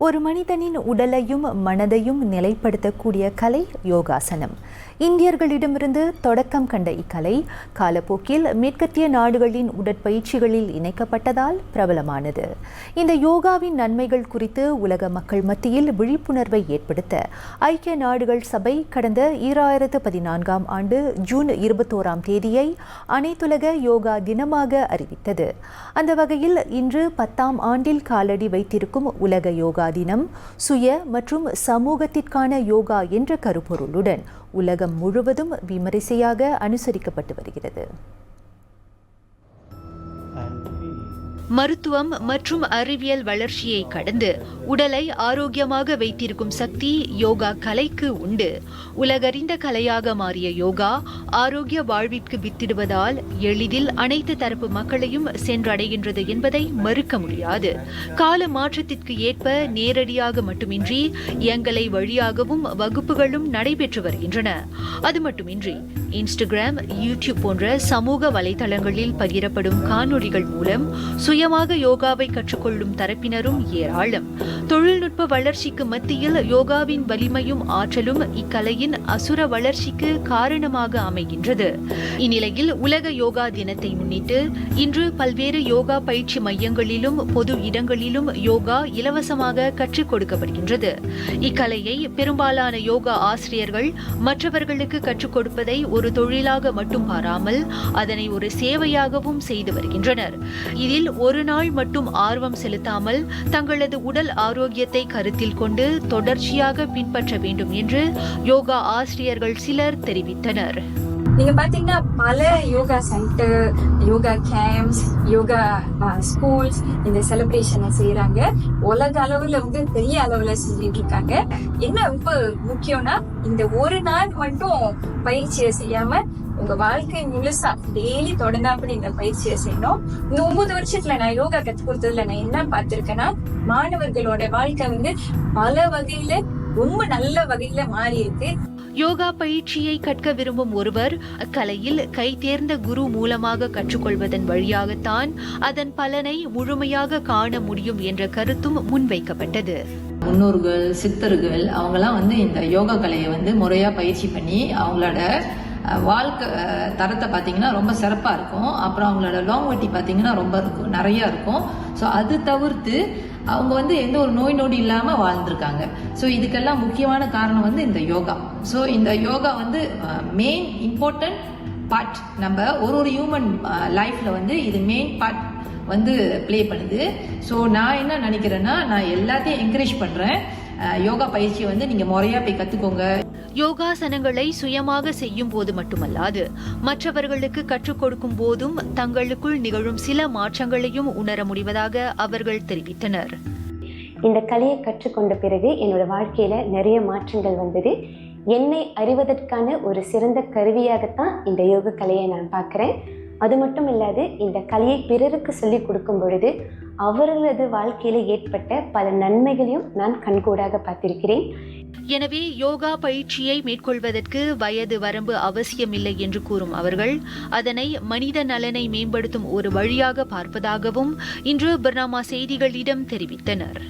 ஒரு மனிதனின் உடலையும் மனதையும் நிலைப்படுத்தக்கூடிய கலை யோகாசனம். இந்தியர்களிடமிருந்து தொடக்கம் கண்ட இக்கலை காலப்போக்கில் மேற்கத்திய நாடுகளின் உடற்பயிற்சிகளில் இணைக்கப்பட்டதால் பிரபலமானது. இந்த யோகாவின் நன்மைகள் குறித்து உலக மக்கள் மத்தியில் விழிப்புணர்வை ஏற்படுத்த ஐக்கிய நாடுகள் சபை கடந்த ஈராயிரத்து பதினான்காம் ஆண்டு ஜூன் இருபத்தோராம் தேதியை அனைத்துலக யோகா தினமாக அறிவித்தது. அந்த வகையில் இன்று பத்தாம் ஆண்டில் காலடி வைத்திருக்கும் உலக யோகா தினம் சுய மற்றும் சமூகத்திற்கான யோகா என்ற கருப்பொருளுடன் உலகம் முழுவதும் விமரிசையாக அனுசரிக்கப்பட்டு வருகிறது. மருத்துவம் மற்றும் அறிவியல் வளர்ச்சியை கடந்து உடலை ஆரோக்கியமாக வைத்திருக்கும் சக்தி யோகா கலைக்கு உண்டு. உலகறிந்த கலையாக மாறிய யோகா ஆரோக்கிய வாழ்விற்கு வித்திடுவதால் எளிதில் அனைத்து தரப்பு மக்களையும் சென்றடைகின்றது என்பதை மறுக்க முடியாது. கால மாற்றத்திற்கு ஏற்ப நேரடியாக மட்டுமின்றி எங்களை வழியாகவும் வகுப்புகளும் நடைபெற்று வருகின்றன. அது மட்டுமின்றி இன்ஸ்டாகிராம் யூடியூப் போன்ற சமூக வலைதளங்களில் பகிரப்படும் காணொளிகள் மூலம் சுயமாக யோகாவை கற்றுக்கொள்ளும் தரப்பினரும் ஏராளம். தொழில்நுட்ப வளர்ச்சிக்கு மத்தியில் யோகாவின் வலிமையும் ஆற்றலும் இக்கலையின் அசுர வளர்ச்சிக்கு காரணமாக அமைகின்றது. இந்நிலையில் உலக யோகா தினத்தை முன்னிட்டு இன்று பல்வேறு யோகா பயிற்சி மையங்களிலும் பொது இடங்களிலும் யோகா இலவசமாக கற்றுக் கொடுக்கப்படுகின்றது. இக்கலையை பெரும்பாலான யோகா ஆசிரியர்கள் மற்றவர்களுக்கு கற்றுக் கொடுப்பதை ஒரு தொழிலாக மட்டும் பாராமல் அதனை ஒரு சேவையாகவும் செய்து வருகின்றனர். இதில் ஒரு ஒரு நாள் மட்டும் ஆர்வம் செலுத்தாமல் தங்களது உடல் ஆரோக்கியத்தை கருத்தில் கொண்டு தொடர்ச்சியாக பின்பற்ற வேண்டும் என்று யோகா ஆசிரியர்கள் சிலர் தெரிவித்தனர். நீங்க பாத்தீங்கன்னா பல yoga centre yoga camps yoga schools இந்த செலிப்ரேஷனை செய்யறாங்க உலக அளவுல வந்து பெரிய அளவுல செஞ்சுட்டு இருக்காங்க. என்ன ரொம்ப முக்கியம்னா இந்த ஒரு நாள் மட்டும் பயிற்சியை செய்யாம உங்க வாழ்க்கை முழுசா டெய்லி தொடர்ந்தாப்படி இந்த பயிற்சியை செய்யணும். இந்த ஒன்பது வருஷத்துல நான் யோகா கத்து கொடுத்ததுல நான் என்ன பார்த்திருக்கேன்னா மாணவர்களோட வாழ்க்கை வந்து பல வகையில ரொம்ப நல்ல வகையில மாறி இருக்கு யோகா பயிற்சியை கற்க விரும்பும் ஒருவர் அக்கலையில் கை தேர்ந்த குரு மூலமாக கற்றுக்கொள்வதன் வழியாகத்தான் அதன் பலனை முழுமையாக காண முடியும் என்ற கருத்தும் முன்வைக்கப்பட்டது. முன்னோர்கள் சித்தர்கள் அவங்கெல்லாம் வந்து இந்த யோகா கலையை வந்து முறையாக பயிற்சி பண்ணி அவங்களோட வாழ்க்கை தரத்தை பார்த்தீங்கன்னா ரொம்ப சிறப்பாக இருக்கும். அப்புறம் அவங்களோட லாங்வெட்டி பார்த்தீங்கன்னா ரொம்ப இருக்கும் நிறையா இருக்கும். ஸோ அது தவிர்த்து அவங்க வந்து எந்த ஒரு நோய் நொடி இல்லாமல் வாழ்ந்திருக்காங்க. ஸோ இதுக்கெல்லாம் முக்கியமான காரணம் வந்து இந்த யோகா. ஸோ இந்த யோகா வந்து மெயின் இம்பார்ட்டன்ட் பார்ட் நம்ம ஒரு ஒரு ஹியூமன் லைஃப்பில் வந்து இது மெயின் பார்ட் வந்து ப்ளே பண்ணுது. ஸோ நான் என்ன நினைக்கிறேன்னா நான் எல்லாத்தையும் என்கரேஜ் பண்ணுறேன் யோகா பயிற்சியை வந்து நீங்கள் முறையாக போய் கற்றுக்கோங்க யோகாசனங்களை சுயமாக செய்யும் போது மட்டுமல்லாது மற்றவர்களுக்கு கற்றுக் கொடுக்கும் போதும் தங்களுக்குள் நிகழும் சில மாற்றங்களையும் உணர முடிவதாக அவர்கள் தெரிவித்தனர். இந்த கலையை கற்றுக்கொண்ட பிறகு என்னோட வாழ்க்கையில நிறைய மாற்றங்கள் வந்தது. என்னை அறிவதற்கான ஒரு சிறந்த கருவியாகத்தான் இந்த யோக கலையை நான் பார்க்குறேன். அது மட்டும் இல்லாது இந்த கலையை பிறருக்கு சொல்லிக் கொடுக்கும் பொழுது அவர்களது வாழ்க்கையில ஏற்பட்ட பல நன்மைகளையும் நான் கண்கூடாக பார்த்திருக்கிறேன். எனவே யோகா பயிற்சியை மேற்கொள்வதற்கு வயது வரம்பு அவசியமில்லை என்று கூறும் அவர்கள் அதனை மனித நலனை மேம்படுத்தும் ஒரு வழியாக பார்ப்பதாகவும் இன்று பர்னாமா செய்திகளிடம் தெரிவித்தனர்.